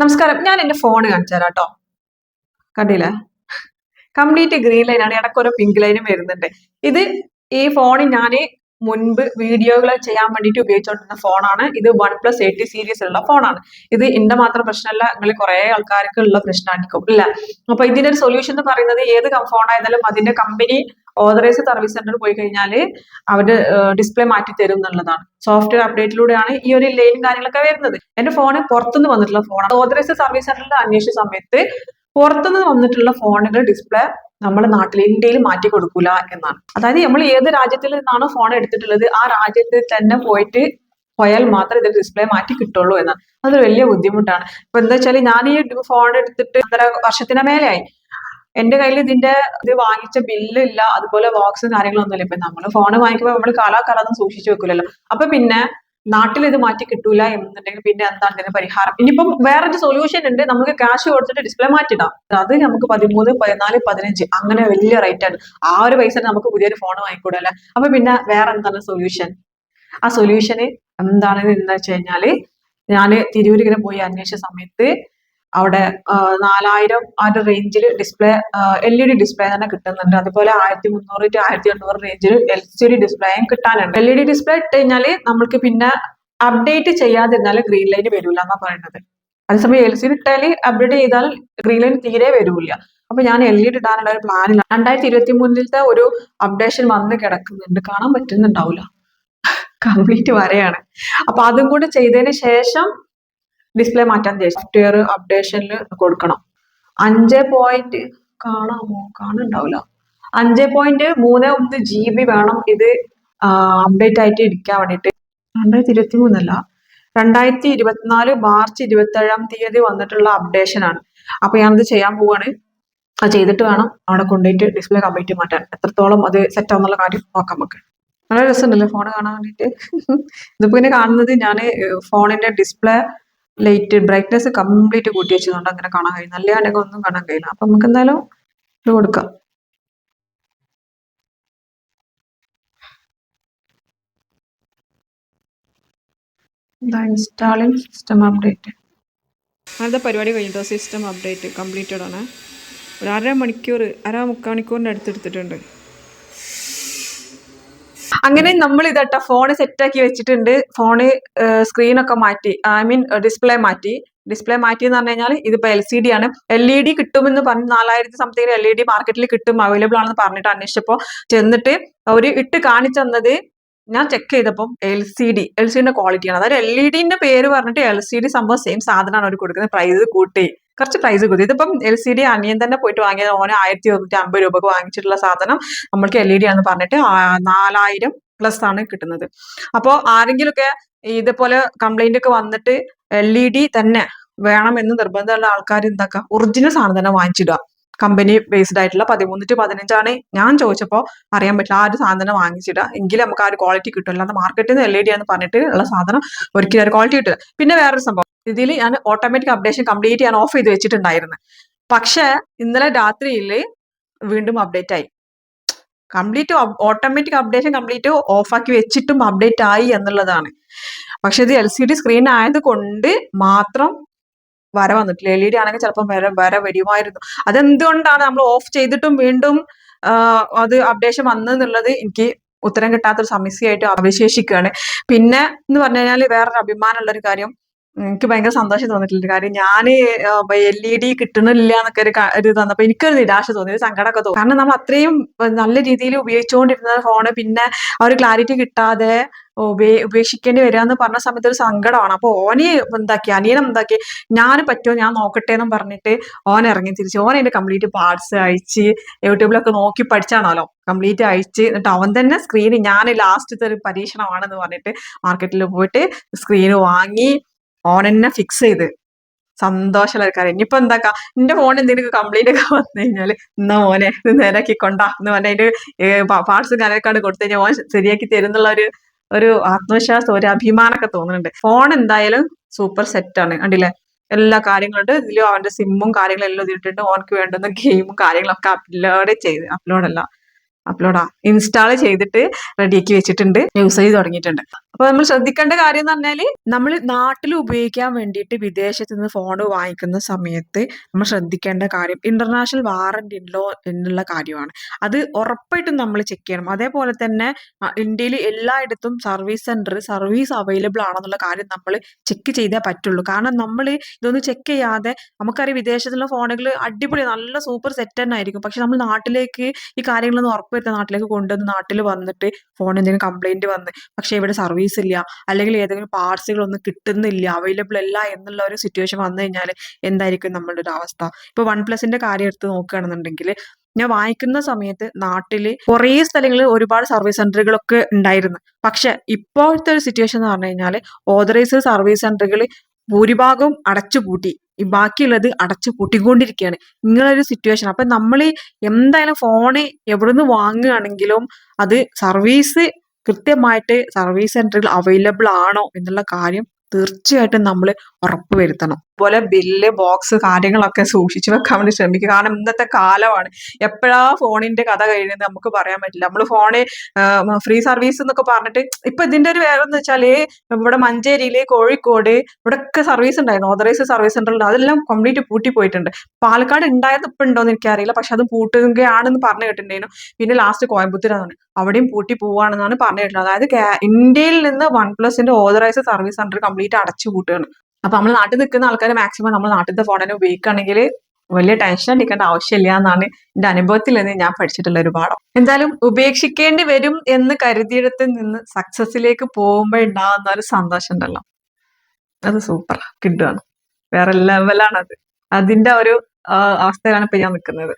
നമസ്കാരം. ഞാൻ എന്റെ ഫോൺ കാണിച്ചു തരാം കേട്ടോ കണ്ടില്ലേ? കംപ്ലീറ്റ് ഗ്രീൻ ലൈൻ ആണ്. ഇടയ്ക്കൊരു പിങ്ക് ലൈനും വരുന്നുണ്ട്. ഇത് ഈ ഫോണിൽ ഞാൻ മുൻപ് വീഡിയോകൾ ചെയ്യാൻ വേണ്ടിയിട്ട് ഉപയോഗിച്ചുകൊണ്ടിരുന്ന ഫോണാണ്. ഇത് വൺ പ്ലസ് എയ്റ്റി സീരീസ് ഉള്ള ഫോണാണ്. ഇത് എന്റെ മാത്രം പ്രശ്നമല്ല നിങ്ങൾ കുറെ ആൾക്കാർക്ക് ഉള്ള പ്രശ്നമായിരിക്കും ഇല്ല? അപ്പൊ ഇതിന്റെ ഒരു സൊല്യൂഷൻ എന്ന് പറയുന്നത് ഏത് ഫോൺ ആയിരുന്നാലും അതിന്റെ കമ്പനി ഓതറൈസ് സർവീസ് സെന്ററിൽ പോയി കഴിഞ്ഞാൽ അവർ ഡിസ്പ്ലേ മാറ്റി തരും എന്നുള്ളതാണ്. സോഫ്റ്റ്വെയർ അപ്ഡേറ്റിലൂടെയാണ് ഈ ഒരു ലൈനും കാര്യങ്ങളൊക്കെ വരുന്നത്. എന്റെ ഫോണ് പുറത്തുനിന്ന് വന്നിട്ടുള്ള ഫോണാണ് ഓതറൈസ് സർവീസ് സെന്ററിൽ അന്വേഷിച്ച സമയത്ത് പുറത്തുനിന്ന് വന്നിട്ടുള്ള ഫോണുകൾ ഡിസ്പ്ലേ നമ്മുടെ നാട്ടിൽ ഇന്ത്യയിൽ മാറ്റി കൊടുക്കൂല എന്നാണ്. അതായത് നമ്മൾ ഏത് രാജ്യത്തിൽ നിന്നാണോ ഫോൺ എടുത്തിട്ടുള്ളത് ആ രാജ്യത്തിൽ തന്നെ പോയിട്ട് പോയാൽ മാത്രമേ ഇതിൽ ഡിസ്പ്ലേ മാറ്റി കിട്ടുള്ളൂ എന്നാണ്. അതൊരു വലിയ ബുദ്ധിമുട്ടാണ്. ഇപ്പൊ എന്താ വെച്ചാൽ ഞാൻ ഈ ഫോൺ എടുത്തിട്ട് ഒന്നര വർഷത്തിന് മേലെയായി. എന്റെ കയ്യിൽ ഇതിന്റെ ഇത് വാങ്ങിച്ച ബില്ല് ഇല്ല അതുപോലെ ബോക്സും കാര്യങ്ങളൊന്നുമില്ല ഇപ്പൊ നമ്മൾ ഫോൺ വാങ്ങിക്കുമ്പോൾ നമ്മൾ കാലാകാലം സൂക്ഷിച്ചു വെക്കില്ലല്ലോ അപ്പൊ പിന്നെ നാട്ടിൽ ഇത് മാറ്റി കിട്ടൂല എന്നുണ്ടെങ്കിൽ പിന്നെ എന്താണ് ഇതിന് പരിഹാരം? ഇനിയിപ്പം വേറൊരു സൊല്യൂഷൻ ഉണ്ട്. നമുക്ക് ക്യാഷ് കൊടുത്തിട്ട് ഡിസ്പ്ലേ മാറ്റിടാം അത് നമുക്ക് പതിമൂന്ന് പതിനാല് പതിനഞ്ച് അങ്ങനെ വലിയ റേറ്റ് ആണ്. ആ ഒരു പൈസ നമുക്ക് പുതിയൊരു ഫോൺ വാങ്ങിക്കൂടല്ലേ അപ്പൊ പിന്നെ വേറെ എന്താണ് സൊല്യൂഷൻ ആ സൊല്യൂഷന് എന്താണെന്ന് എന്താ വെച്ച് കഴിഞ്ഞാൽ ഞാൻ തിരൂരിങ്ങനെ പോയി അന്വേഷിച്ച സമയത്ത് അവിടെ നാലായിരം ആ ഒരു റേഞ്ചിൽ display L E D display തന്നെ കിട്ടുന്നുണ്ട്. അതുപോലെ ആയിരത്തി മുന്നൂറ് ടു ആയിരത്തി എണ്ണൂറ് റേഞ്ചിൽ എൽ സി ഡി ഡിസ്പ്ലേയും കിട്ടാനുണ്ട്. എൽ ഇ ഡി ഡിസ്പ്ലേ ഇട്ട് കഴിഞ്ഞാൽ നമ്മൾക്ക് പിന്നെ അപ്ഡേറ്റ് ചെയ്യാതിരുന്നാൽ ഗ്രീൻ ലൈൻ വരില്ല എന്നാ പറയുന്നത് അതേസമയം എൽ സി ഡി ഇട്ടാൽ അപ്ഡേറ്റ് ചെയ്താൽ ഗ്രീൻ ലൈൻ തീരെ വരില്ല. അപ്പൊ ഞാൻ എൽ ഇ ഡി ഇടാനുള്ള ഒരു പ്ലാനില്ല രണ്ടായിരത്തി ഇരുപത്തി മൂന്നിലത്തെ ഒരു അപ്ഡേഷൻ വന്ന് കിടക്കുന്നുണ്ട്. കാണാൻ പറ്റുന്നുണ്ടാവില്ല കംപ്ലീറ്റ് വരെയാണ്. അപ്പൊ അതും കൂടെ ചെയ്തതിന് ശേഷം ഡിസ്പ്ലേ മാറ്റാൻ സോഫ്റ്റ്വെയർ അപ്ഡേഷനിൽ കൊടുക്കണം. അഞ്ച് പോയിന്റ് കാണാമോ? കാണുന്നുണ്ടാവില്ല. അഞ്ച് പോയിന്റ് മൂന്ന് ഒന്ന് ജി ബി വേണം ഇത് അപ്ഡേറ്റ് ആയിട്ട് ഇരിക്കാൻ വേണ്ടിട്ട് രണ്ടായിരത്തി ഇരുപത്തി മൂന്നല്ല രണ്ടായിരത്തി ഇരുപത്തിനാല് മാർച്ച് ഇരുപത്തേഴാം തീയതി വന്നിട്ടുള്ള അപ്ഡേഷൻ ആണ്. അപ്പൊ ഞാനത് ചെയ്യാൻ പോവാണ്. അത് ചെയ്തിട്ട് വേണം അവിടെ കൊണ്ടുപോയിട്ട് ഡിസ്പ്ലേ കംപ്ലീറ്റ് മാറ്റാൻ. എത്രത്തോളം അത് സെറ്റ് ആവുന്നുള്ള കാര്യം നോക്കാം നമുക്ക്. വളരെ രസമുണ്ടല്ലേ ഫോൺ കാണാൻ വേണ്ടിയിട്ട്. ഇതിപ്പോ ഇങ്ങനെ കാണുന്നത് ഞാൻ ഫോണിന്റെ ഡിസ്പ്ലേ ലൈറ്റ് ബ്രൈറ്റ്നെസ് കംപ്ലീറ്റ് കൂട്ടി വെച്ചതുകൊണ്ട് അങ്ങനെ കാണാൻ കഴിയും നല്ല ആണെങ്കിൽ ഒന്നും കാണാൻ കഴിയില്ല. അപ്പൊ നമുക്ക് എന്തായാലും ഇത് കൊടുക്കാം. സിസ്റ്റം അപ്ഡേറ്റ് അങ്ങനത്തെ പരിപാടി കഴിഞ്ഞിട്ടോ? സിസ്റ്റം അപ്ഡേറ്റ് കംപ്ലീറ്റഡ് ആണ്. ഒരു അര മണിക്കൂർ അര മുക്കാൽ മണിക്കൂറിന്റെ അടുത്ത് എടുത്തിട്ടുണ്ട്. അങ്ങനെ നമ്മൾ ഇതട്ട ഫോൺ സെറ്റാക്കി വെച്ചിട്ടുണ്ട്. ഫോണ് സ്ക്രീനൊക്കെ മാറ്റി. ഐ മീൻ ഡിസ്പ്ലേ മാറ്റി. ഡിസ്പ്ലേ മാറ്റി എന്ന് പറഞ്ഞു കഴിഞ്ഞാൽ ഇതിപ്പോ എൽ സി ഡി ആണ്. എൽ ഇ ഡി കിട്ടുമെന്ന് പറഞ്ഞ് നാലായിരത്തി സംതിങ് എൽ ഇ ഡി മാർക്കറ്റിൽ കിട്ടും അവൈലബിൾ ആണെന്ന് പറഞ്ഞിട്ട് അന്വേഷിച്ചപ്പോ ചെന്നിട്ട് അവർ ഇട്ട് കാണിച്ചു തന്നത് ഞാൻ ചെക്ക് ചെയ്തപ്പോൾ L C D L C ഡിന്റെ ക്വാളിറ്റിയാണ് അതായത് എൽ ഇ ഡിന്റെ പേര് പറഞ്ഞിട്ട് എൽ സി ഡി സംഭവം സെയിം സാധനമാണ് അവർ കൊടുക്കുന്നത്. പ്രൈസ് കൂട്ടി. കുറച്ച് പ്രൈസ് കൊടുത്തു. ഇതിപ്പം എൽ സി ഡി അനിയൻ തന്നെ പോയിട്ട് വാങ്ങിയത്. ഓന് ആയിരത്തി ഒരുന്നൂറ്റി അമ്പത് രൂപക്ക് വാങ്ങിച്ചിട്ടുള്ള സാധനം നമ്മൾക്ക് എൽ ഇ ഡി ആണെന്ന് പറഞ്ഞിട്ട് നാലായിരം പ്ലസ് ആണ് കിട്ടുന്നത്. അപ്പോൾ ആരെങ്കിലുമൊക്കെ ഇതുപോലെ കംപ്ലൈന്റ് ഒക്കെ വന്നിട്ട് എൽ ഇ ഡി തന്നെ വേണമെന്ന് നിർബന്ധമുള്ള ആൾക്കാർ എന്താക്കുക ഒറിജിനൽ സാധനം തന്നെ വാങ്ങിച്ചിടുക. കമ്പനി ബേസ്ഡ് ആയിട്ടുള്ള പതിമൂന്ന് ടു പതിനഞ്ചാണ്. ഞാൻ ചോദിച്ചപ്പോൾ അറിയാൻ പറ്റില്ല. ആ ഒരു സാധനം വാങ്ങിച്ചിടുക. എങ്കിലും നമുക്ക് ആ ഒരു ക്വാളിറ്റി കിട്ടും അല്ലാതെ മാർക്കറ്റിൽ നിന്ന് എൽ ഇ ഡി എന്ന് പറഞ്ഞിട്ട് ഉള്ള സാധനം ഒരിക്കലും ആ ഒരു ക്വാളിറ്റി കിട്ടില്ല. പിന്നെ വേറൊരു സംഭവം. ഇതിൽ ഞാൻ ഓട്ടോമാറ്റിക് അപ്ഡേഷൻ കംപ്ലീറ്റ് ഞാൻ ഓഫ് ചെയ്ത് വെച്ചിട്ടുണ്ടായിരുന്നു. പക്ഷെ ഇന്നലെ രാത്രിയിൽ വീണ്ടും അപ്ഡേറ്റ് ആയി. കംപ്ലീറ്റ് ഓട്ടോമാറ്റിക് അപ്ഡേഷൻ കംപ്ലീറ്റ് ഓഫാക്കി വെച്ചിട്ടും അപ്ഡേറ്റ് ആയി എന്നുള്ളതാണ്. പക്ഷെ ഇത് എൽ സി ഡി സ്ക്രീൻ ആയതുകൊണ്ട് മാത്രം വര വന്നിട്ടില്ല. എൽ ഇ ഡി ആണെങ്കിൽ ചിലപ്പോൾ വര വര വരുമായിരുന്നു. അതെന്തുകൊണ്ടാണ് നമ്മൾ ഓഫ് ചെയ്തിട്ടും വീണ്ടും അത് അപ്ഡേഷൻ വന്നെന്നുള്ളത് എനിക്ക് ഉത്തരം കിട്ടാത്തൊരു സമസ്യയായിട്ട് അവശേഷിക്കുകയാണ്. പിന്നെ എന്ന് പറഞ്ഞു കഴിഞ്ഞാൽ വേറൊരു അഭിമാനമുള്ളൊരു കാര്യം. എനിക്ക് ഭയങ്കര സന്തോഷം തോന്നിയിട്ടുണ്ട്. കാര്യം ഞാൻ എൽ ഇ ഡി കിട്ടണില്ല എന്നൊക്കെ ഒരു ഇത് തന്നപ്പോ എനിക്കൊരു നിരാശ തോന്നി ഒരു സങ്കടമൊക്കെ തോന്നി. കാരണം നമ്മൾ അത്രയും നല്ല രീതിയിൽ ഉപയോഗിച്ചുകൊണ്ടിരുന്ന ഫോണ് പിന്നെ ആ ഒരു ക്ലാരിറ്റി കിട്ടാതെ ഉപേ- ഉപേക്ഷിക്കേണ്ടി വരിക എന്ന് പറഞ്ഞ സമയത്ത് ഒരു സങ്കടമാണ്. അപ്പൊ ഓനെ എന്താക്കി അനിയനം എന്താക്കി ഞാൻ പറ്റുമോ ഞാൻ നോക്കട്ടെ എന്നും പറഞ്ഞിട്ട് ഓൻ ഇറങ്ങി തിരിച്ചു ഓൻ അതിന്റെ കംപ്ലീറ്റ് പാർട്സ് അയച്ച് യൂട്യൂബിലൊക്കെ നോക്കി പഠിച്ചാണല്ലോ. കംപ്ലീറ്റ് അയച്ച് എന്നിട്ട് അവൻ തന്നെ സ്ക്രീൻ ഞാൻ ലാസ്റ്റത്തെ ഒരു പരീക്ഷണമാണെന്ന് പറഞ്ഞിട്ട് മാർക്കറ്റിൽ പോയിട്ട് സ്ക്രീൻ വാങ്ങി ഓൻ തന്നെ ഫിക്സ് ചെയ്ത്. സന്തോഷമുള്ള കാര്യം. ഇനിയിപ്പോ എന്താക്കാ? എന്റെ ഫോൺ എന്തെങ്കിലും കംപ്ലൈന്റ് ഒക്കെ വന്നു കഴിഞ്ഞാൽ എന്നാ മോനെ ഇത് നേരാക്കി കൊണ്ടാ എന്ന് പറഞ്ഞ അതിന്റെ പാർട്സ് കാര്യമൊക്കെ കൊടുത്തു കഴിഞ്ഞാൽ ഓൻ ശരിയാക്കി തരുന്നുള്ള ഒരു ഒരു ആത്മവിശ്വാസം ഒരു അഭിമാനമൊക്കെ തോന്നുന്നുണ്ട്. ഫോൺ എന്തായാലും സൂപ്പർ സെറ്റ് ആണ്. കണ്ടില്ലേ? എല്ലാ കാര്യങ്ങളും ഉണ്ട് ഇതിലും അവന്റെ സിമ്മും കാര്യങ്ങളും എല്ലാം ഇട്ടിട്ട് ഓനക്ക് വേണ്ടുന്ന ഗെയിമും കാര്യങ്ങളൊക്കെ അപ്ലോഡ് ചെയ്ത് അപ്ലോഡ് അല്ല അപ്ലോഡാ ഇൻസ്റ്റാൾ ചെയ്തിട്ട് റെഡിയാക്കി വെച്ചിട്ടുണ്ട്. യൂസ് ചെയ്ത് തുടങ്ങിയിട്ടുണ്ട്. അപ്പൊ നമ്മൾ ശ്രദ്ധിക്കേണ്ട കാര്യം എന്ന് പറഞ്ഞാൽ നമ്മൾ നാട്ടിൽ ഉപയോഗിക്കാൻ വേണ്ടിയിട്ട് വിദേശത്ത് നിന്ന് ഫോൺ വാങ്ങിക്കുന്ന സമയത്ത് നമ്മൾ ശ്രദ്ധിക്കേണ്ട കാര്യം ഇന്റർനാഷണൽ വാറന്റി ഉണ്ടോ എന്നുള്ള കാര്യമാണ്. അത് ഉറപ്പായിട്ടും നമ്മൾ ചെക്ക് ചെയ്യണം. അതേപോലെ തന്നെ ഇന്ത്യയിൽ എല്ലായിടത്തും സർവീസ് സെന്റർ സർവീസ് അവൈലബിൾ ആണെന്നുള്ള കാര്യം നമ്മൾ ചെക്ക് ചെയ്തേ പറ്റുള്ളൂ. കാരണം നമ്മൾ ഇതൊന്നും ചെക്ക് ചെയ്യാതെ നമുക്കറിയാം വിദേശത്തുള്ള ഫോണുകൾ അടിപൊളി നല്ല സൂപ്പർ സെറ്റ് തന്നെ ആയിരിക്കും. പക്ഷെ നമ്മൾ നാട്ടിലേക്ക് ഈ കാര്യങ്ങളൊന്നും ഉറപ്പുവരുത്താൻ നാട്ടിലേക്ക് കൊണ്ടുവന്ന് നാട്ടിൽ വന്നിട്ട് ഫോൺ എന്തെങ്കിലും കംപ്ലൈന്റ് വന്ന് പക്ഷെ ഇവിടെ സർവീസ് ഇല്ല അല്ലെങ്കിൽ ഏതെങ്കിലും പാർട്സുകൾ ഒന്നും കിട്ടുന്നില്ല. അവൈലബിൾ അല്ല എന്നുള്ള ഒരു സിറ്റുവേഷൻ വന്നു കഴിഞ്ഞാൽ എന്തായിരിക്കും നമ്മളുടെ ഒരു അവസ്ഥ? ഇപ്പൊ വൺ പ്ലസിന്റെ കാര്യം എടുത്ത് നോക്കുകയാണെന്നുണ്ടെങ്കിൽ ഞാൻ വായിക്കുന്ന സമയത്ത് നാട്ടിൽ കുറേ സ്ഥലങ്ങളിൽ ഒരുപാട് സർവീസ് സെന്ററുകളൊക്കെ ഉണ്ടായിരുന്നു. പക്ഷെ ഇപ്പോഴത്തെ ഒരു സിറ്റുവേഷൻ എന്ന് പറഞ്ഞു കഴിഞ്ഞാൽ ഓതറൈസ്ഡ് സർവീസ് സെന്ററുകൾ ഭൂരിഭാഗവും അടച്ചുപൂട്ടി. ഈ ബാക്കിയുള്ളത് അടച്ചു പൂട്ടിക്കൊണ്ടിരിക്കുകയാണ് ഇങ്ങനൊരു സിറ്റുവേഷൻ അപ്പൊ നമ്മൾ എന്തായാലും ഫോണ് എവിടെ നിന്ന് വാങ്ങുകയാണെങ്കിലും അത് സർവീസ് കൃത്യമായിട്ട് സർവീസ് സെന്ററിൽ അവൈലബിൾ ആണോ എന്നുള്ള കാര്യം തീർച്ചയായിട്ടും നമ്മൾ ഉറപ്പുവരുത്തണം. അതുപോലെ ബില്ല് ബോക്സ് കാര്യങ്ങളൊക്കെ സൂക്ഷിച്ചു വെക്കാൻ വേണ്ടി ശ്രമിക്കുക കാരണം ഇന്നത്തെ കാലമാണ്. എപ്പോഴാ ഫോണിന്റെ കഥ കഴിയുന്നത് നമുക്ക് പറയാൻ പറ്റില്ല. നമ്മൾ ഫോണ് ഫ്രീ സർവീസ് എന്നൊക്കെ പറഞ്ഞിട്ട് ഇപ്പൊ ഇതിന്റെ ഒരു വേറെ എന്ന് വെച്ചാൽ ഇവിടെ മഞ്ചേരിയിൽ കോഴിക്കോട് ഇവിടെയൊക്കെ സർവീസ് ഉണ്ടായിരുന്നു. ഓതറൈസ് സർവീസ് സെന്ററിൽ അതെല്ലാം കംപ്ലീറ്റ് പൂട്ടി പോയിട്ടുണ്ട്. പാലക്കാട് ഉണ്ടായത് ഇപ്പൊ ഉണ്ടോന്ന് എനിക്കറിയില്ല. പക്ഷെ അത് പൂട്ടുകയാണെന്ന് പറഞ്ഞു കേട്ടിട്ടുണ്ടായിരുന്നു. പിന്നെ ലാസ്റ്റ് കോയമ്പത്തൂരാണ്. അവിടെയും പൂട്ടി പോവാണെന്നാണ് പറഞ്ഞു കേട്ടിട്ടുള്ളത്. അതായത് ഇന്ത്യയിൽ നിന്ന് വൺ പ്ലസിന്റെ ഓതറൈസ് സർവീസ് സെന്റർ കംപ്ലീറ്റ് അടച്ചു പൂട്ടുകയാണ്. അപ്പൊ നമ്മൾ നാട്ടിൽ നിൽക്കുന്ന ആൾക്കാർ മാക്സിമം നമ്മൾ നാട്ടിലത്തെ ഫോൺ തന്നെ ഉപയോഗിക്കുകയാണെങ്കിൽ വലിയ ടെൻഷൻ അടിക്കേണ്ട ആവശ്യമില്ല എന്നാണ് എന്റെ അനുഭവത്തിൽ നിന്ന് ഞാൻ പഠിച്ചിട്ടുള്ള ഒരു പാഠം. എന്തായാലും ഉപേക്ഷിക്കേണ്ടി വരും എന്ന് കരുതിയിടത്ത് നിന്ന് സക്സസിലേക്ക് പോകുമ്പോഴുണ്ടാകുന്ന ഒരു സന്തോഷം ഉണ്ടല്ലോ. അത് സൂപ്പർ കിട്ടുകയാണ് വേറെ ലെവലാണത് അത് അതിന്റെ ഒരു അവസ്ഥയിലാണ് ഇപ്പൊ ഞാൻ നിൽക്കുന്നത്.